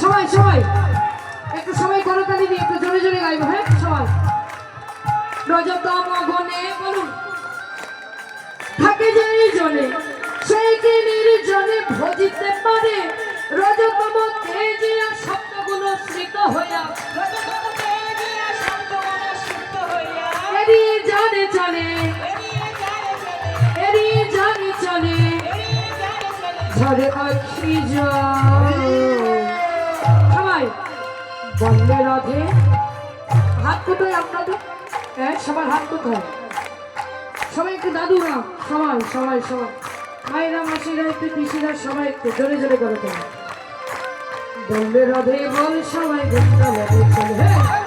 সবাই সবাই। একটু সবাই করতালি দিয়ে একটু জোরে জোরে গাইবো হ্যাঁ? সবাই। রজতা মগনে, বলুন। থাকে যে জলে, সেই কি নির্জনে ভজিতে পারে। রজতম তেজিয়া শব্দগুলো স্মৃত হইয়া। রজতম তেজিয়া জানে চলে, এড়িয়ে জানে চলে। আখি যায় সবাই বন্দে রাধে। হাত কোথায় আপনাদের? হ্যাঁ সবার হাত কোথায়? সবাই একটু দাদু দাদুরা, সবাই সবাই সবাই। মায়েরা, মাসিরা, একটু পিসিরা, সবাই একটু জোরে জোরে করে তোমার বলবে রাধে বল, সবাই বৃন্দাবনে চলে। হ্যাঁ